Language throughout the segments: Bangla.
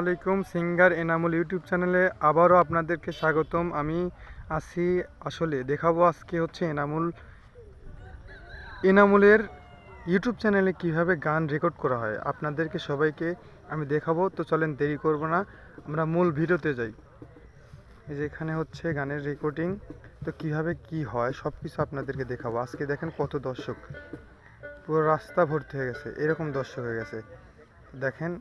আলাইকুম, সিঙ্গার এনামুল ইউটিউব চ্যানেলে আবারও আপনাদেরকে স্বাগতম। আমি আছি আসলে, দেখাবো আজকে হচ্ছে এনামুল, এনামুলের ইউটিউব চ্যানেলে কীভাবে গান রেকর্ড করা হয় আপনাদেরকে সবাইকে আমি দেখাবো। তো চলেন, দেরি করব না, আমরা মূল ভিডিওতে যাই। এই যে এখানে হচ্ছে গানের রেকর্ডিং তো কীভাবে কি হয় সব কিছু আপনাদেরকে দেখাবো। আজকে দেখেন কত দর্শক, পুরো রাস্তা ভর্তি হয়ে গেছে, এরকম দর্শক হয়ে গেছে। দেখেন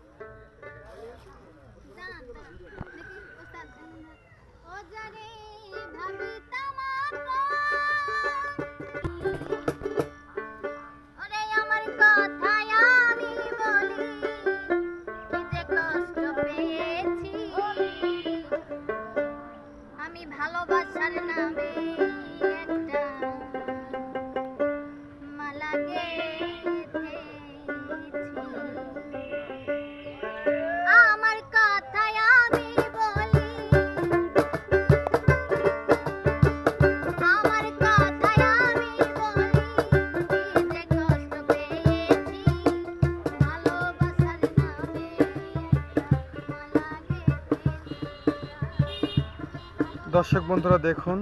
দর্শক বন্ধুরা, দেখুন,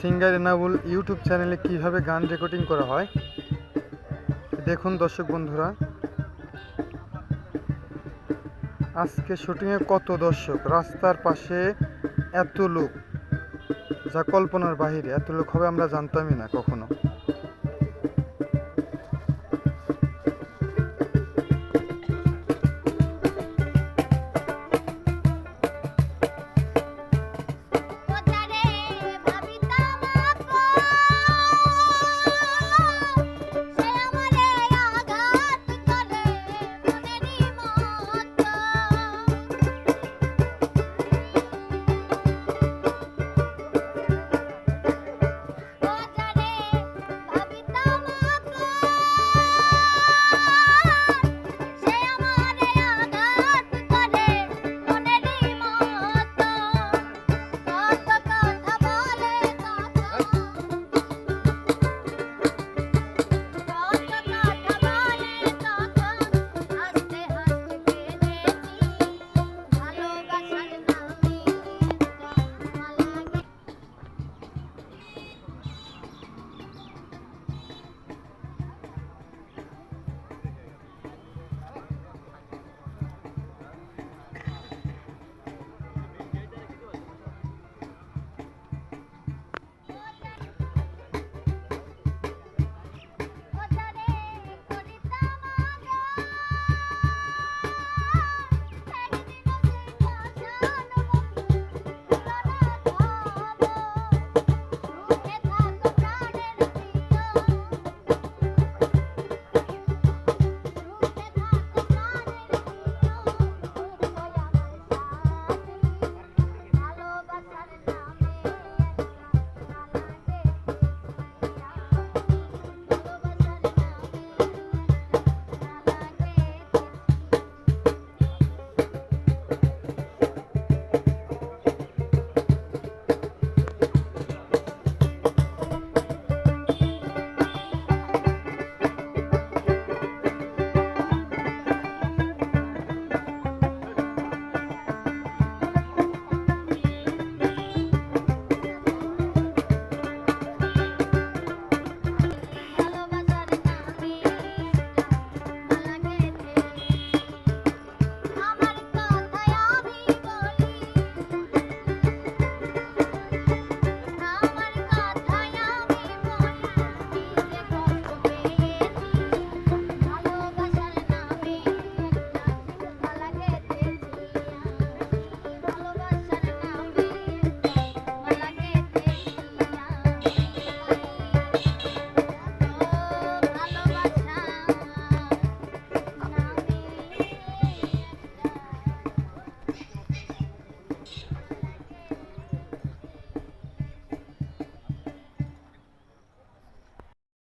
সিঙ্গার এনাবুল ইউটিউব চ্যানেলে কীভাবে গান রেকর্ডিং করা হয়। দেখুন দর্শক বন্ধুরা, আজকে শুটিংয়ে কত দর্শক, রাস্তার পাশে এত লোক, যা কল্পনার বাহিরে, এত লোক হবে আমরা জানতামই না কখনো।